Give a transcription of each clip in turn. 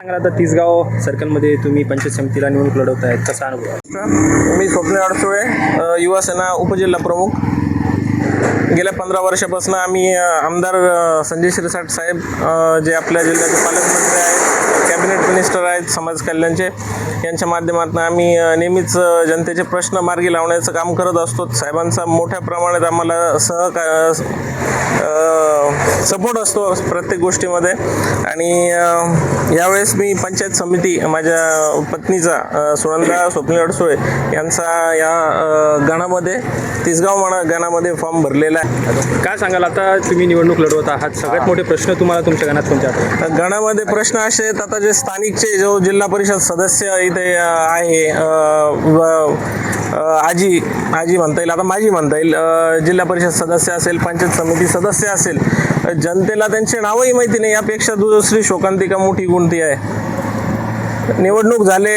सांगा आता तिसगाव सर्कलमध्ये तुम्ही पंचायत समितीला निवडणूक लढवत आहेत कसा अनुभव आहे? मी स्वप्नील अडसुळे अ, उपजिल्हा प्रमुख गेल्या पंधरा वर्षापासून आम्ही अ, आमदार अ, संजय शिरसाट साहेब अ, जे आपल्या जिल्ह्याचे पालकमंत्री आहेत मिनिस्टर आहेत समाज कल्याणचे. यांच्या माध्यमातून आम्ही नेहमीच जनतेचे प्रश्न मार्गी लावण्याचं काम करत असतो. साहेबांचा मोठ्या प्रमाणात आम्हाला सहका सपोर्ट असतो प्रत्येक गोष्टीमध्ये. आणि यावेळेस मी पंचायत समिती माझ्या पत्नीचा सुनंदा स्वप्नील अडसुळे यांचा या गणामध्ये तिसगाव म्हणा गणामध्ये फॉर्म भरलेला आहे. काय सांगाल? आता तुम्ही निवडणूक लढवत आहात. सगळ्यात मोठे प्रश्न तुम्हाला तुमच्या गणात कोणते आठवतात गणामध्ये प्रश्न असे आहेत आता जे आमचे जो जिल्हा परिषद सदस्य इथे आहे आजी आजी म्हणता येईल आता माझी म्हणता येईल जिल्हा परिषद सदस्य असेल पंचायत समिती सदस्य असेल जनतेला त्यांचे नावही माहिती नाही यापेक्षा दुसरी शोकांतिका मोठी गुंती आहे? निवडणूक झाले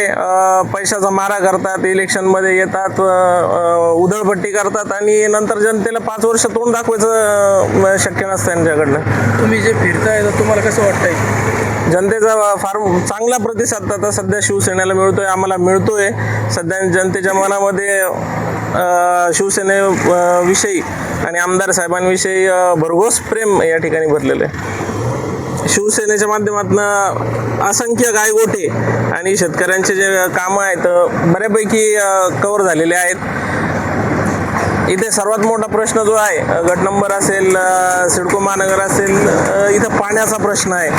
पैशाचा मारा करतात इलेक्शनमध्ये येतात उधळपट्टी करतात आणि नंतर जनतेला पाच वर्ष तोंड दाखवायचं शक्य नसतं त्यांच्याकडनं तुम्ही जे फिरताय तर तुम्हाला कसं वाटतंय? जनतेचा फार चांगला प्रतिसाद आता सध्या शिवसेनेला मिळतोय आम्हाला मिळतोय. सध्या जनतेच्या मनामध्ये शिवसेनेविषयी शिवसेने विषयी आणि आमदार साहेबांविषयी भरघोस प्रेम या ठिकाणी भरलेलं आहे. शिवसेनेच्या माध्यमातून असंख्य गायगोटे आणि शेतकऱ्यांचे जे कामं आहेत बऱ्यापैकी कव्हर झालेले आहेत. इथे सर्वात मोठा प्रश्न जो आहे गट नंबर असेल सिडको महानगर असेल इथं पाण्याचा प्रश्न आहे.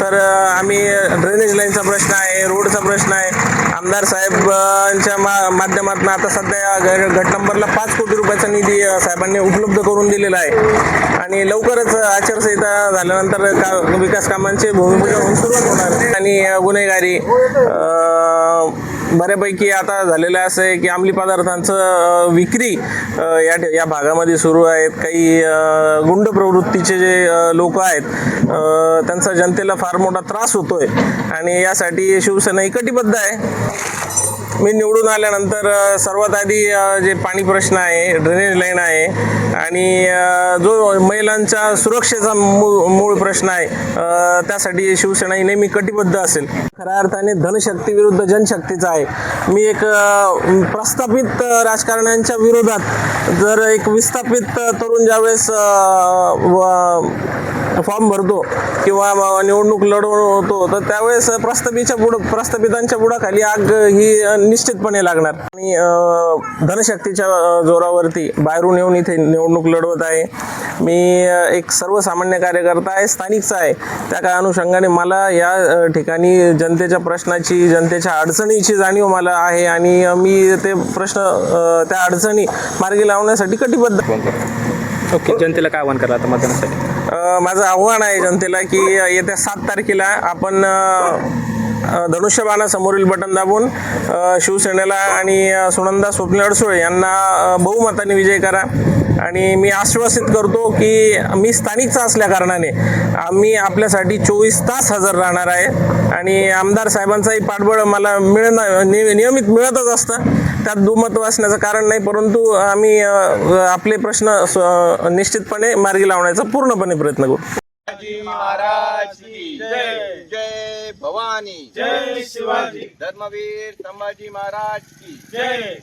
तर आम्ही ड्रेनेज लाईनचा प्रश्न आहे रोडचा प्रश्न आहे. आमदार साहेबांच्या मा माध्यमातून आता सध्या गट नंबरला पाच कोटी रुपयाचा निधी साहेबांनी उपलब्ध करून दिलेला आहे. आणि लवकरच आचारसंहिता झाल्यानंतर का विकास कामांचे भूमिपूजन सुरुवात होणार. आणि गुन्हेगारी बऱ्यापैकी आता झालेलं असं आहे की अंमली पदार्थांचं विक्री या या भागामध्ये सुरू आहेत. काही गुंड प्रवृत्तीचे जे लोक आहेत त्यांचा जनतेला फार मोठा त्रास होतोय आणि यासाठी शिवसेना ही कटिबद्ध आहे. मी निवडून आल्यानंतर सर्वात आधी जे पाणी प्रश्न आहे ड्रेनेज लाईन आहे आणि जो महिलांच्या सुरक्षेचा मूळ मूळ प्रश्न आहे त्यासाठी शिवसेना ही नेहमी कटिबद्ध असेल. खऱ्या अर्थाने धनशक्ती विरुद्ध जनशक्तीचा आहे. मी एक प्रस्थापित राजकारण्यांच्या विरोधात जर एक विस्थापित तरुण ज्यावेळेस फॉर्म भरतो किंवा निवडणूक निवडणूक लढवतो तर त्यावेळेस प्रस्थापितच्या पुढं प्रस्थापितांच्या बुडाखाली आग ही निश्चितपणे लागणार. आणि धनशक्तीच्या जोरावरती बाहेरून येऊन इथे निवडणूक लढवत आहे. मी एक सर्वसामान्य कार्यकर्ता आहे स्थानिकचा आहे. त्या काय अनुषंगाने मला या ठिकाणी जनतेच्या प्रश्नाची जनतेच्या अडचणीची जाणीव मला आहे आणि मी ते प्रश्न त्या अडचणी मार्गी लावण्यासाठी कटिबद्ध ओके जनतेला काय आव्हान करा आता मतदानासाठी? माझं आव्हान आहे जनतेला की येत्या सात तारखेला आपण धनुष्यबाणासमोरील बटन दाबून. शिवसेनेला आणि सुनंदा स्वप्नील अडसुळे यांना बहुमताने विजय करा. आणि मी आश्वासित करतो की मी स्थानिकचा असल्या कारणाने आम्ही आपल्यासाठी चोवीस तास हजर राहणार आहे. आणि आमदार साहेबांचाही पाठबळ मला मिळणं नि- नियमित मिळतच असतं. त्यात दुमत असण्याचं कारण नाही परंतु आम्ही आपले प्रश्न निश्चितपणे मार्गी लावण्याचा पूर्णपणे प्रयत्न करू शिवाजी महाराज की जय जय भवानी जय शिवाजी धर्मवीर संभाजी महाराज की जय